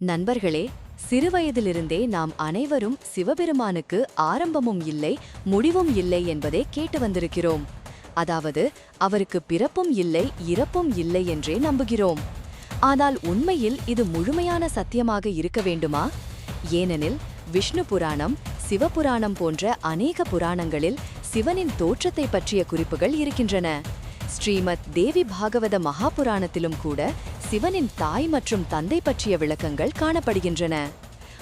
நண்பர்களே சிறுவயதிலிருந்தே நாம் அனைவரும் சிவபெருமானுக்கு ஆரம்பமும் இல்லை முடிவும் இல்லை என்பதை கேட்டு வந்திருக்கிறோம். அதாவது அவருக்கு பிறப்பும் இல்லை இறப்பும் இல்லை என்றே நம்புகிறோம். ஆனால் உண்மையில் இது முழுமையான சத்தியமாக இருக்க வேண்டுமா? ஏனெனில் விஷ்ணு புராணம் சிவபுராணம் போன்ற அநேக புராணங்களில் சிவனின் தோற்றத்தை பற்றிய குறிப்புகள் இருக்கின்றன. ஸ்ரீமத் தேவி பாகவத மகாபுராணத்திலும் கூட சிவனின் தாய் மற்றும் தந்தை பற்றிய விளக்கங்கள் காணப்படுகின்றன.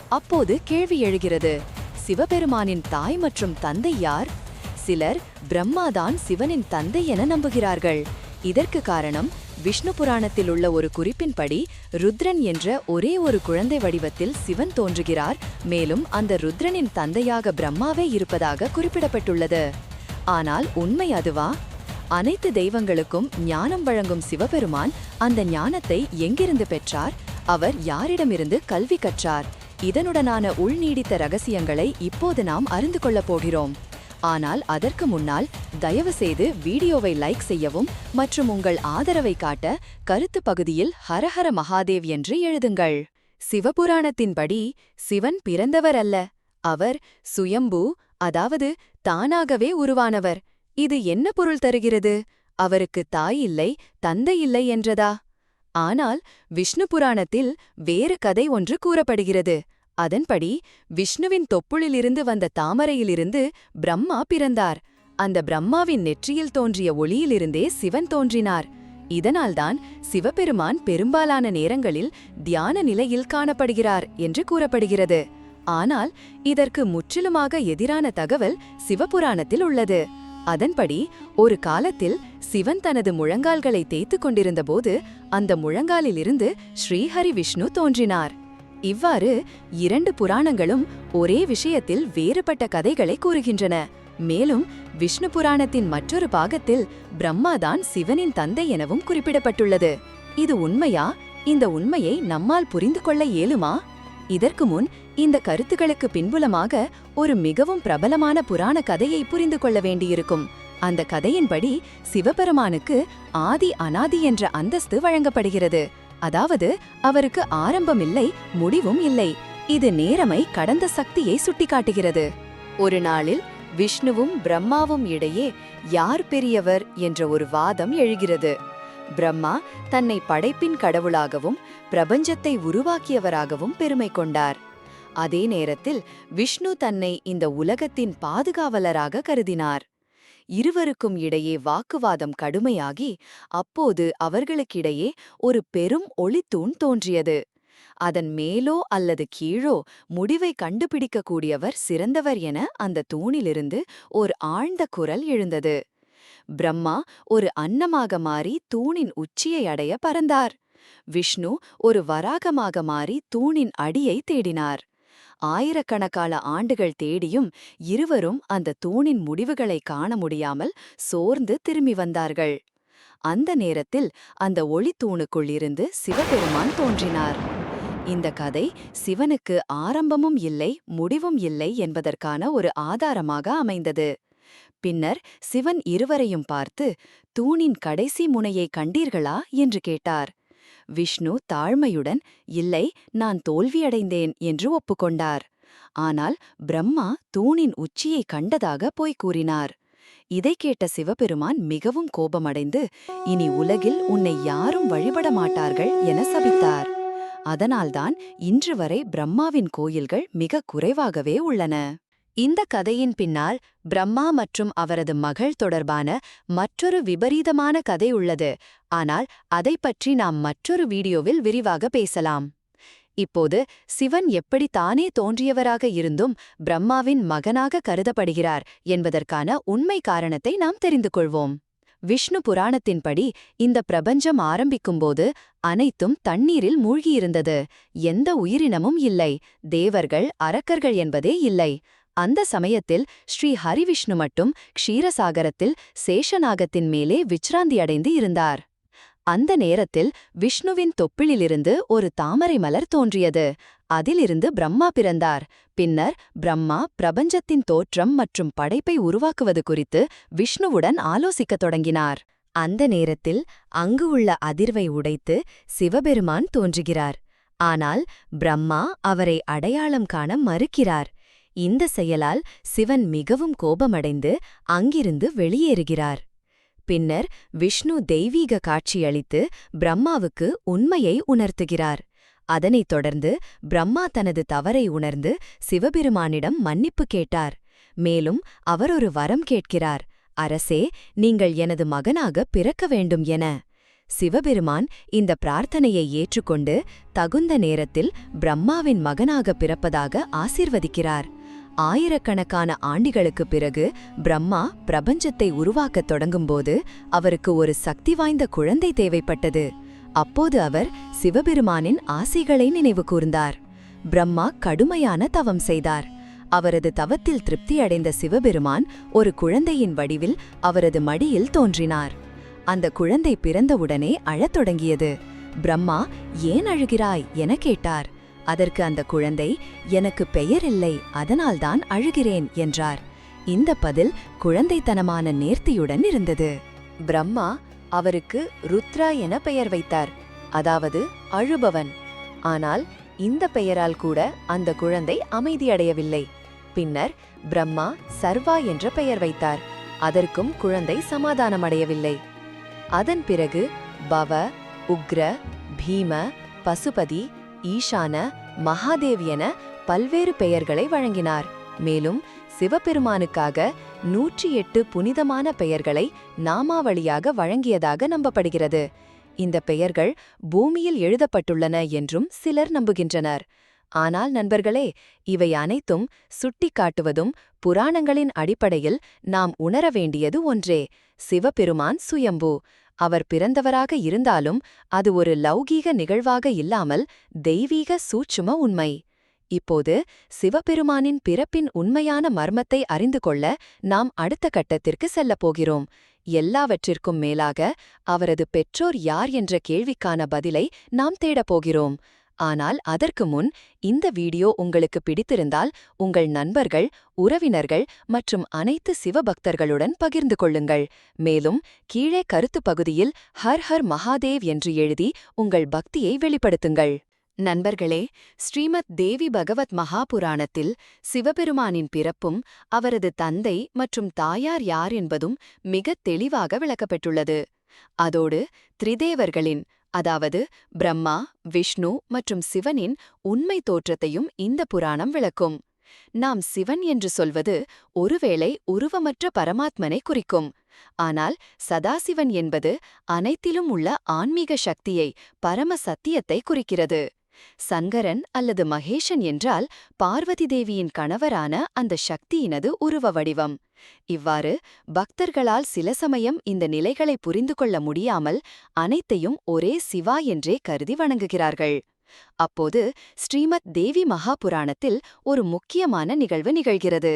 அப்போது கேள்வி எழுகிறது சிவபெருமானின் தாய் மற்றும் தந்தை யார்? சிலர் பிரம்மாதான் சிவனின் தந்தை என நம்புகிறார்கள். இதற்கு காரணம் விஷ்ணு புராணத்தில் உள்ள ஒரு குறிப்பின்படி ருத்ரன் என்ற ஒரே ஒரு குழந்தை வடிவத்தில் சிவன் தோன்றுகிறார். மேலும் அந்த ருத்ரனின் தந்தையாக பிரம்மாவே இருப்பதாக குறிப்பிடப்பட்டுள்ளது. ஆனால் உண்மை அதுவா? அனைத்து தெய்வங்களுக்கும் ஞானம் வழங்கும் சிவபெருமான் அந்த ஞானத்தை எங்கிருந்து பெற்றார்? அவர் யாரிடமிருந்து கல்வி கற்றார்? இதனுடனான உள்நீடித்த ரகசியங்களை இப்போது நாம் அறிந்து கொள்ளப் போகிறோம். ஆனால் அதற்கு முன்னால் தயவு செய்து வீடியோவை லைக் செய்யவும் மற்றும் உங்கள் ஆதரவை காட்ட கருத்து பகுதியில் ஹரஹர மகாதேவ் என்று எழுதுங்கள். சிவபுராணத்தின்படி சிவன் பிறந்தவர் அல்ல அவர் சுயம்பு அதாவது தானாகவே உருவானவர். இது என்ன பொருள் தருகிறது? அவருக்கு தாய் இல்லை தந்தை இல்லை என்றதா? ஆனால் விஷ்ணு புராணத்தில் வேறு கதை ஒன்று கூறப்படுகிறது. அதன்படி விஷ்ணுவின் தொப்புளிலிருந்து வந்த தாமரையிலிருந்து பிரம்மா பிறந்தார். அந்த பிரம்மாவின் நெற்றியில் தோன்றிய ஒளியிலிருந்தே சிவன் தோன்றினார். இதனால்தான் சிவபெருமான் பெரும்பாலான நேரங்களில் தியான நிலையில் காணப்படுகிறார் என்று கூறப்படுகிறது. ஆனால் இதற்கு முற்றிலுமாக எதிரான தகவல் சிவபுராணத்தில் உள்ளது. அதன்படி ஒரு காலத்தில் சிவன் தனது முழங்கால்களை தேய்த்து கொண்டிருந்தபோது அந்த முழங்காலிலிருந்து ஸ்ரீஹரி விஷ்ணு தோன்றினார். இவ்வாறு இரண்டு புராணங்களும் ஒரே விஷயத்தில் வேறுபட்ட கதைகளை கூறுகின்றன. மேலும் விஷ்ணு புராணத்தின் மற்றொரு பாகத்தில் பிரம்மாதான் சிவனின் தந்தை எனவும் குறிப்பிடப்பட்டுள்ளது. இது உண்மையா? இந்த உண்மையை நம்மால் புரிந்து கொள்ள இயலுமா? இதற்கு முன் இந்த கருத்துகளுக்கு பின்புலமாக ஒரு மிகவும் பிரபலமான புராண கதையை புரிந்து கொள்ள வேண்டியிருக்கும். அந்த கதையின்படி சிவபெருமானுக்கு ஆதி அனாதி என்ற அந்தஸ்து வழங்கப்படுகிறது. அதாவது அவருக்கு ஆரம்பம் இல்லை முடிவும் இல்லை. இது நேரமை கடந்த சக்தியை சுட்டிக்காட்டுகிறது. ஒரு நாளில் விஷ்ணுவும் பிரம்மாவும் இடையே யார் பெரியவர் என்ற ஒரு வாதம் எழுகிறது. பிரம்மா தன்னை படைப்பின் கடவுளாகவும் பிரபஞ்சத்தை உருவாக்கியவராகவும் பெருமை கொண்டார். அதே நேரத்தில் விஷ்ணு தன்னை இந்த உலகத்தின் பாதுகாவலராக கருதினார். இருவருக்கும் இடையே வாக்குவாதம் கடுமையாகி அப்போது அவர்களுக்கிடையே ஒரு பெரும் ஒளித்தூண் தோன்றியது. அதன் மேலோ அல்லது கீழோ முடிவை கண்டுபிடிக்கக்கூடியவர் சிறந்தவர் என அந்த தூணிலிருந்து ஓர் ஆழ்ந்த குரல் எழுந்தது. பிரம்மா ஒரு அன்னமாக மாறி தூணின் உச்சியை அடைய பறந்தார். விஷ்ணு ஒரு வராகமாக மாறி தூணின் அடியை தேடினார். ஆயிரக்கணக்கான ஆண்டுகள் தேடியும் இருவரும் அந்த தூணின் முடிவுகளை காண முடியாமல் சோர்ந்து திரும்பி வந்தார்கள். அந்த நேரத்தில் அந்த ஒளித்தூணுக்குள்ளிருந்து இருந்து சிவபெருமான் தோன்றினார். இந்த கதை சிவனுக்கு ஆரம்பமும் இல்லை முடிவும் இல்லை என்பதற்கான ஒரு ஆதாரமாக அமைந்தது. பின்னர் சிவன் இருவரையும் பார்த்து தூணின் கடைசி முனையை கண்டீர்களா? என்று கேட்டார். விஷ்ணு தாழ்மையுடன் இல்லை நான் தோல்வியடைந்தேன் என்று ஒப்புக்கொண்டார். ஆனால் பிரம்மா தூணின் உச்சியை கண்டதாக போய் கூறினார். இதை கேட்ட சிவபெருமான் மிகவும் கோபமடைந்து இனி உலகில் உன்னை யாரும் வழிபட மாட்டார்கள் என சபித்தார். அதனால்தான் இன்று வரை பிரம்மாவின் கோயில்கள் மிக குறைவாகவே உள்ளன. இந்த கதையின் பின்னால் பிரம்மா மற்றும் அவரது மகள் தொடர்பான மற்றொரு விபரீதமான கதை உள்ளது. ஆனால் அதை பற்றி நாம் மற்றொரு வீடியோவில் விரிவாக பேசலாம். இப்போது சிவன் எப்படி தானே தோன்றியவராக இருந்தும் பிரம்மாவின் மகனாக கருதப்படுகிறார் என்பதற்கான உண்மை காரணத்தை நாம் தெரிந்து கொள்வோம். விஷ்ணு புராணத்தின்படி இந்த பிரபஞ்சம் ஆரம்பிக்கும்போது அனைத்தும் தண்ணீரில் மூழ்கியிருந்தது. எந்த உயிரினமும் இல்லை. தேவர்கள் அரக்கர்கள் என்பதே இல்லை. அந்த சமயத்தில் ஸ்ரீ ஹரிவிஷ்ணு மட்டும் க்ஷீரசாகரத்தில் சேஷநாகத்தின் மேலே விச்ராந்தியடைந்து இருந்தார். அந்த நேரத்தில் விஷ்ணுவின் தொப்பிலிலிருந்து ஒரு தாமரை மலர் தோன்றியது. அதிலிருந்து பிரம்மா பிறந்தார். பின்னர் பிரம்மா பிரபஞ்சத்தின் தோற்றம் மற்றும் படைப்பை உருவாக்குவது குறித்து விஷ்ணுவுடன் ஆலோசிக்கத் தொடங்கினார். அந்த நேரத்தில் அங்கு உள்ள அதிர்வை உடைத்து சிவபெருமான் தோன்றுகிறார். ஆனால் பிரம்மா அவரை அடையாளம் காண மறுக்கிறார். இந்த செயலால் சிவன் மிகவும் கோபமடைந்து அங்கிருந்து வெளியேறுகிறார். பின்னர் விஷ்ணு தெய்வீக காட்சியளித்து பிரம்மாவுக்கு உண்மையை உணர்த்துகிறார். அதனைத் தொடர்ந்து பிரம்மா தனது தவறை உணர்ந்து சிவபெருமானிடம் மன்னிப்பு கேட்டார். மேலும் அவர் ஒரு வரம் கேட்கிறார். அரசே நீங்கள் எனது மகனாக பிறக்க வேண்டும் என. சிவபெருமான் இந்த பிரார்த்தனையை ஏற்றுக்கொண்டு தகுந்த நேரத்தில் பிரம்மாவின் மகனாக பிறப்பதாக ஆசிர்வதிக்கிறார். ஆயிரக்கணக்கான ஆண்டிகளுக்குப் பிறகு பிரம்மா பிரபஞ்சத்தை உருவாக்கத் தொடங்கும்போது அவருக்கு ஒரு சக்தி வாய்ந்த குழந்தை தேவைப்பட்டது. அப்போது அவர் சிவபெருமானின் ஆசைகளை நினைவு கூர்ந்தார். பிரம்மா கடுமையான தவம் செய்தார். அவரது தவத்தில் திருப்தியடைந்த சிவபெருமான் ஒரு குழந்தையின் வடிவில் அவரது மடியில் தோன்றினார். அந்த குழந்தை பிறந்தவுடனே அழத் தொடங்கியது. பிரம்மா ஏன் அழுகிறாய்? என கேட்டார். அதற்கு அந்த குழந்தை எனக்கு பெயர் இல்லை அதனால்தான் அழுகிறேன் என்றார். இந்த பதில் குழந்தைத்தனமான நேர்த்தியுடன் இருந்தது. பிரம்மா அவருக்கு ருத்ரா என பெயர் வைத்தார். அதாவது அழுபவன். ஆனால் இந்த பெயரால் கூட அந்த குழந்தை அமைதியடையவில்லை பின்னர் பிரம்மா சர்வா என்ற பெயர் வைத்தார். அதற்கும் குழந்தை சமாதானமடையவில்லை. அதன் பிறகு பவ உக்ர பீம பசுபதி ஈஷான மகாதேவ் என பல்வேறு பெயர்களை வழங்கினார். மேலும் சிவபெருமானுக்காக நூற்றி எட்டு புனிதமான பெயர்களை நாமாவளியாக வழங்கியதாக நம்பப்படுகிறது. இந்த பெயர்கள் பூமியில் எழுதப்பட்டுள்ளன என்றும் சிலர் நம்புகின்றனர். ஆனால் நண்பர்களே இவை அனைத்தும் சுட்டிக்காட்டுவதும் புராணங்களின் அடிப்படையில் நாம் உணர வேண்டியது ஒன்றே சிவபெருமான் சுயம்பு. அவர் பிறந்தவராக இருந்தாலும் அது ஒரு லௌகீக நிகழ்வாக இல்லாமல் தெய்வீக சூட்சும உண்மை. இப்போது சிவபெருமானின் பிறப்பின் உண்மையான மர்மத்தை அறிந்து கொள்ள நாம் அடுத்த கட்டத்திற்கு செல்லப் போகிறோம். எல்லாவற்றிற்கும் மேலாக அவரது பெற்றோர் யார் என்ற கேள்விக்கான பதிலை நாம் தேடப் போகிறோம். ஆனால் அதற்கு முன் இந்த வீடியோ உங்களுக்கு பிடித்திருந்தால் உங்கள் நண்பர்கள் உறவினர்கள் மற்றும் அனைத்து சிவபக்தர்களுடன் பகிர்ந்து கொள்ளுங்கள். மேலும் கீழே கருத்து பகுதியில் ஹர் ஹர் மகாதேவ் என்று எழுதி உங்கள் பக்தியை வெளிப்படுத்துங்கள். நண்பர்களே ஸ்ரீமத் தேவி பகவத் மகாபுராணத்தில் சிவபெருமானின் பிறப்பும் அவரது தந்தை மற்றும் தாயார் யார் என்பதும் மிகத் தெளிவாக விளக்கப்பட்டுள்ளது. அதோடு திரிதேவர்களின் அதாவது பிரம்மா விஷ்ணு மற்றும் சிவனின் உண்மை தோற்றத்தையும் இந்த புராணம் விளக்கும். நாம் சிவன் என்று சொல்வது ஒருவேளை உருவமற்ற பரமாத்மனை குறிக்கும். ஆனால் சதாசிவன் என்பது அனைத்திலும் உள்ள ஆன்மீக சக்தியை பரம சத்தியத்தை குறிக்கிறது. சங்கரன் அல்லது மகேஷன் என்றால் பார்வதி தேவியின் கணவரான அந்த சக்தியினது உருவ வடிவம். இவ்வாறு பக்தர்களால் சில சமயம் இந்த நிலைகளை புரிந்து கொள்ள முடியாமல் அனைத்தையும் ஒரே சிவா என்றே கருதி வணங்குகிறார்கள். அப்போது ஸ்ரீமத் தேவி மகாபுராணத்தில் ஒரு முக்கியமான நிகழ்வு நிகழ்கிறது.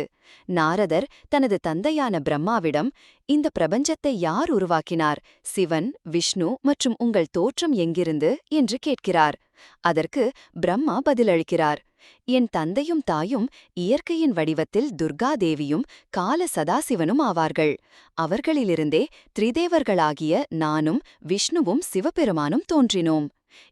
நாரதர் தனது தந்தையான பிரம்மாவிடம் இந்த பிரபஞ்சத்தை யார் உருவாக்கினார்? சிவன் விஷ்ணு மற்றும் உங்கள் தோற்றம் எங்கிருந்து என்று கேட்கிறார். அதற்கு பிரம்மா பதிலளிக்கிறார். என் தந்தையும் தாயும் இயற்கையின் வடிவத்தில் துர்காதேவியும் கால சதாசிவனும் ஆவார்கள். அவர்களிலிருந்தே திரிதேவர்களாகிய நானும் விஷ்ணுவும் சிவபெருமானும் தோன்றினோம்.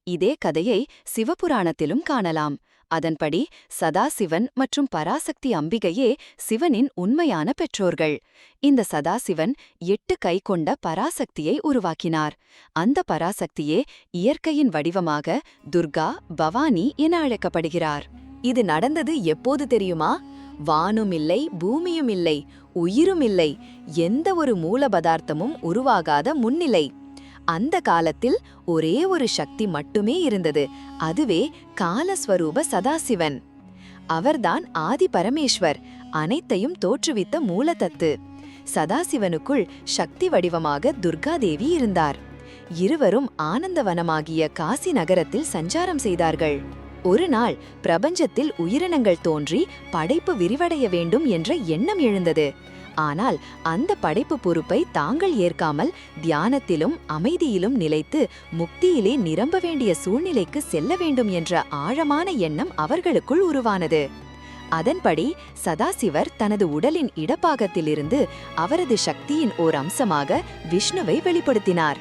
இதே கதையை சிவபுராணத்திலும் காணலாம். அதன்படி சதாசிவன் மற்றும் பராசக்தி அம்பிகையே சிவனின் உண்மையான பெற்றோர்கள். இந்த சதாசிவன் எட்டு கை கொண்ட பராசக்தியை உருவாக்கினார். அந்த பராசக்தியே இயற்கையின் வடிவமாக துர்கா பவானி என அழைக்கப்படுகிறார். இது நடந்தது எப்போது தெரியுமா? வானும் இல்லை பூமியும் இல்லை உயிரும் இல்லை எந்த ஒரு மூல பதார்த்தமும் உருவாகாத முன்னிலை. அந்த காலத்தில் ஒரே ஒரு சக்தி மட்டுமே இருந்தது. அதுவே காலஸ்வரூப சதாசிவன். அவர்தான் ஆதி பரமேஸ்வர் அனைத்தையும் தோற்றுவித்த மூலதத்து. சதாசிவனுக்குள் சக்தி வடிவமாக துர்காதேவி இருந்தார். இருவரும் ஆனந்தவனமாகிய காசி நகரத்தில் சஞ்சாரம் செய்தார்கள். ஒரு நாள் பிரபஞ்சத்தில் உயிரினங்கள் தோன்றி படைப்பு விரிவடைய வேண்டும் என்ற எண்ணம் எழுந்தது. ஆனால் அந்த படைப்பு பொறுப்பை தாங்கள் ஏற்காமல் தியானத்திலும் அமைதியிலும் நிலைத்து முக்தியிலே நிரம்ப வேண்டிய சூழ்நிலைக்கு செல்ல வேண்டும் என்ற ஆழமான எண்ணம் அவர்களுக்குள் உருவானது. அதன்படி சதாசிவர் தனது உடலின் இடப்பாகத்திலிருந்து அவரது சக்தியின் ஓர் அம்சமாக விஷ்ணுவை வெளிப்படுத்தினார்.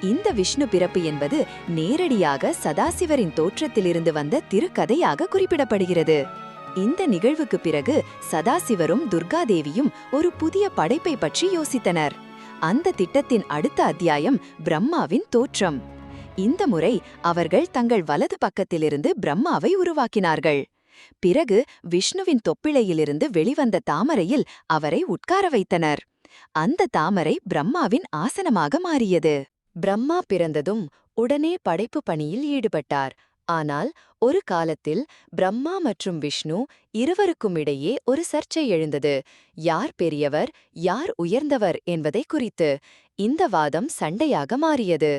இந்த விஷ்ணு பிறப்பு என்பது நேரடியாக சதாசிவரின் தோற்றத்திலிருந்து வந்த திருக்கதையாக குறிப்பிடப்படுகிறது. இந்த நிகழ்வுக்கு பிறகு சதாசிவரும் துர்காதேவியும் ஒரு புதிய படைப்பை பற்றி யோசித்தனர். அந்த திட்டத்தின் அடுத்த அத்தியாயம் பிரம்மாவின் தோற்றம். இந்த முறை அவர்கள் தங்கள் வலது பக்கத்திலிருந்து பிரம்மாவை உருவாக்கினார்கள். பிறகு விஷ்ணுவின் தொப்பிளையிலிருந்து வெளிவந்த தாமரையில் அவரை உட்கார வைத்தனர். அந்த தாமரை பிரம்மாவின் ஆசனமாக மாறியது. பிரம்மா பிறந்ததும் உடனே படைப்பு பணியில் ஈடுபட்டார். ஆனால் ஒரு காலத்தில் பிரம்மா மற்றும் விஷ்ணு இருவருக்கும் இடையே ஒரு சர்ச்சை எழுந்தது. யார் பெரியவர் யார் உயர்ந்தவர் என்பதை குறித்து. இந்த வாதம் சண்டையாக மாறியது.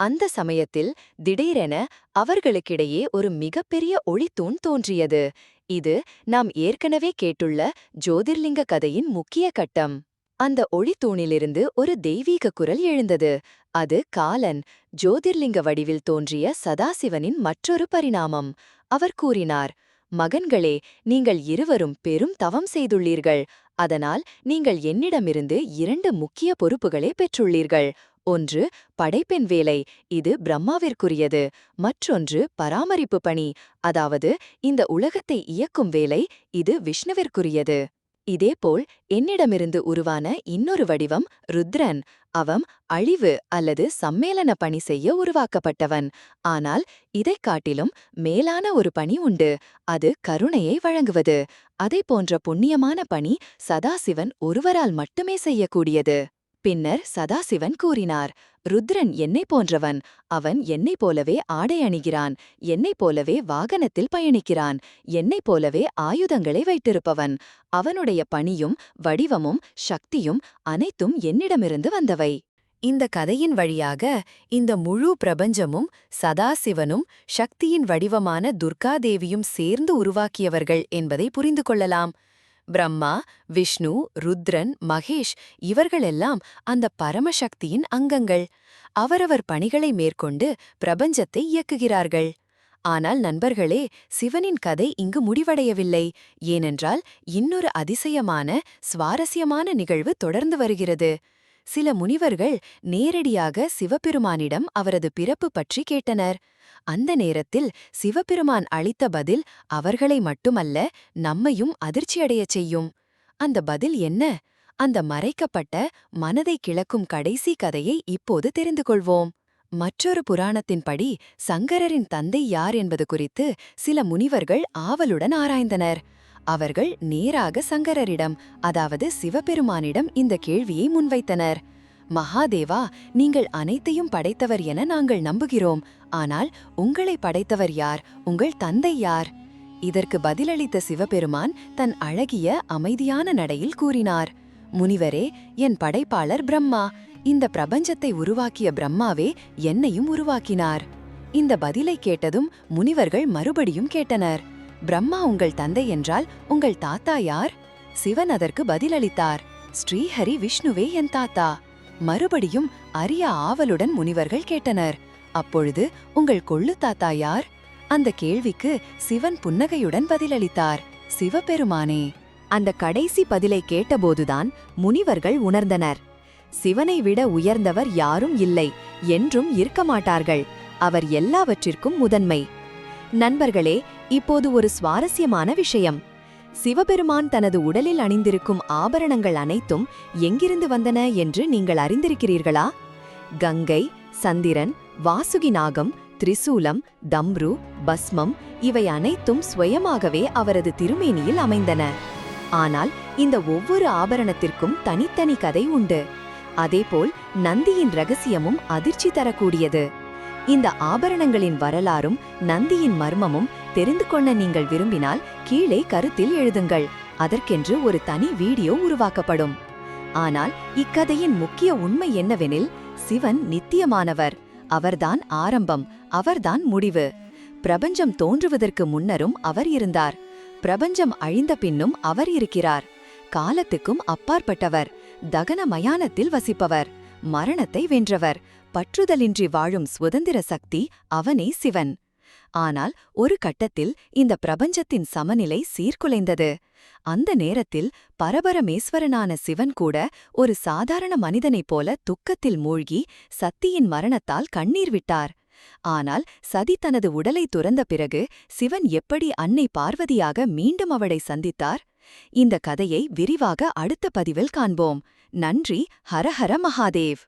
அந்த சமயத்தில் திடீரென அவர்களுக்கிடையே ஒரு மிகப்பெரிய ஒளித்தூண் தோன்றியது. இது நாம் ஏற்கனவே கேட்டுள்ள ஜோதிர்லிங்க கதையின் முக்கிய கட்டம். அந்த ஒளித்தூணிலிருந்து ஒரு தெய்வீக குரல் எழுந்தது. அது காலன் ஜோதிர்லிங்க வடிவில் தோன்றிய சதாசிவனின் மற்றொரு பரிணாமம். அவர் கூறினார் மகன்களே நீங்கள் இருவரும் பெரும் தவம் செய்துள்ளீர்கள். அதனால் நீங்கள் என்னிடமிருந்து இரண்டு முக்கிய பொறுப்புகளை பெற்றுள்ளீர்கள். ஒன்று படைப்பெண் வேலை இது பிரம்மாவிற்குரியது. மற்றொன்று பராமரிப்பு பணி அதாவது இந்த உலகத்தை இயக்கும் வேலை இது விஷ்ணுவிற்குரியது. இதேபோல் என்னிடமிருந்து உருவான இன்னொரு வடிவம் ருத்ரன். அவம் அழிவு அல்லது சம்மேளன பணி செய்ய உருவாக்கப்பட்டவன். ஆனால் இதைக் காட்டிலும் மேலான ஒரு பணி உண்டு. அது கருணையை வழங்குவது. அதை போன்ற புண்ணியமான பணி சதாசிவன் ஒருவரால் மட்டுமே செய்யக்கூடியது. பின்னர் சதாசிவன் கூறினார் ருத்ரன் என்னை போன்றவன். அவன் என்னைப் போலவே ஆடை அணிகிறான். என்னைப் போலவே வாகனத்தில் பயணிக்கிறான். என்னைப் போலவே ஆயுதங்களை வைத்திருப்பவன். அவனுடைய பணியும் வடிவமும் சக்தியும் அனைத்தும் என்னிடமிருந்து வந்தவை. இந்த கதையின் வழியாக இந்த முழு பிரபஞ்சமும் சதாசிவனும் சக்தியின் வடிவமான துர்காதேவியும் சேர்ந்து உருவாக்கியவர்கள் என்பதை புரிந்து கொள்ளலாம். பிரம்மா விஷ்ணு ருத்ரன் மகேஷ் இவர்களெல்லாம் அந்த பரமசக்தியின் அங்கங்கள். அவரவர் பணிகளை மேற்கொண்டு பிரபஞ்சத்தை இயக்குகிறார்கள். ஆனால் நண்பர்களே சிவனின் கதை இங்கு முடிவடையவில்லை. ஏனென்றால் இன்னொரு அதிசயமான சுவாரஸ்யமான நிகழ்வு தொடர்ந்து வருகிறது. சில முனிவர்கள் நேரடியாக சிவபெருமானிடம் அவரது பிறப்பு பற்றி கேட்டனர். அந்த நேரத்தில் சிவபெருமான் அளித்த பதில் அவர்களை மட்டுமல்ல நம்மையும் அதிர்ச்சியடையச் செய்யும். அந்த பதில் என்ன? அந்த மறைக்கப்பட்ட மனதை கிளக்கும் கடைசி கதையை இப்போது தெரிந்து கொள்வோம். மற்றொரு புராணத்தின்படி சங்கரரின் தந்தை யார் என்பது குறித்து சில முனிவர்கள் ஆவலுடன் ஆராய்ந்தனர். அவர்கள் நேராக சங்கரரிடம் அதாவது சிவபெருமானிடம் இந்த கேள்வியை முன்வைத்தனர். மகாதேவா நீங்கள் அனைத்தையும் படைத்தவர் என நாங்கள் நம்புகிறோம். ஆனால் உங்களை படைத்தவர் யார்? உங்கள் தந்தை யார்? இதற்கு பதிலளித்த சிவபெருமான் தன் அழகிய அமைதியான நடையில் கூறினார். முனிவரே என் படைப்பாளர் பிரம்மா. இந்த பிரபஞ்சத்தை உருவாக்கிய பிரம்மாவே என்னையும் உருவாக்கினார். இந்த பதிலை கேட்டதும் முனிவர்கள் மறுபடியும் கேட்டனர். பிரம்மா உங்கள் தந்தை என்றால் உங்கள் தாத்தா யார்? சிவன் அதற்கு பதிலளித்தார். ஸ்ரீஹரி விஷ்ணுவே என் தாத்தா. மறுபடியும் அரிய ஆவலுடன் முனிவர்கள் கேட்டனர். அப்பொழுது உங்கள் கொள்ளு தாத்தா யார்? அந்த கேள்விக்கு சிவன் புன்னகையுடன் பதிலளித்தார். சிவபெருமானே அந்த கடைசி பதிலை கேட்டபோதுதான் முனிவர்கள் உணர்ந்தனர். சிவனை விட உயர்ந்தவர் யாரும் இல்லை என்றும் இருக்க மாட்டார்கள். அவர் எல்லாவற்றிற்கும் முதன்மை. நண்பர்களே இப்போது ஒரு சுவாரஸ்யமான விஷயம். சிவபெருமான் தனது உடலில் அணிந்திருக்கும் ஆபரணங்கள் அனைத்தும் எங்கிருந்து வந்தன என்று நீங்கள் அறிந்திருக்கிறீர்களா? கங்கை சந்திரன் வாசுகி நாகம் திரிசூலம் தம்ரு பஸ்மம் இவை அனைத்தும் சுயமாகவே அவரது திருமேனியில் அமைந்தன. ஆனால் இந்த ஒவ்வொரு ஆபரணத்திற்கும் தனித்தனி கதை உண்டு. அதேபோல் நந்தியின் ரகசியமும் அதிர்ச்சி தரக்கூடியது. இந்த ஆபரணங்களின் வரலாறும் நந்தியின் மர்மமும் தெரிந்து கொள்ள நீங்கள் விரும்பினால் கீழே கருத்தில் எழுதுங்கள். அதற்கென்று ஒரு தனி வீடியோ உருவாக்கப்படும். ஆனால் இக்கதையின் முக்கிய உண்மை என்னவெனில் சிவன் நித்தியமானவர். அவர்தான் ஆரம்பம் அவர்தான் முடிவு. பிரபஞ்சம் தோன்றுவதற்கு முன்னரும் அவர் இருந்தார். பிரபஞ்சம் அழிந்த பின்னும் அவர் இருக்கிறார். காலத்துக்கும் அப்பாற்பட்டவர். தகன மயானத்தில் வசிப்பவர். மரணத்தை வென்றவர். பற்றுதலின்றி வாழும் சுதந்திர சக்தி அவனே சிவன். ஆனால் ஒரு கட்டத்தில் இந்த பிரபஞ்சத்தின் சமநிலை சீர்குலைந்தது. அந்த நேரத்தில் பரபரமேஸ்வரனான சிவன் கூட ஒரு சாதாரண மனிதனைப் போல துக்கத்தில் மூழ்கி சத்தியின் மரணத்தால் கண்ணீர் விட்டார். ஆனால் சதி தனது உடலை துறந்த பிறகு சிவன் எப்படி அன்னை பார்வதியாக மீண்டும் அவளை சந்தித்தார்? இந்த கதையை விரிவாக அடுத்த பதிவில் காண்போம். நன்றி ஹரஹர மகாதேவ்!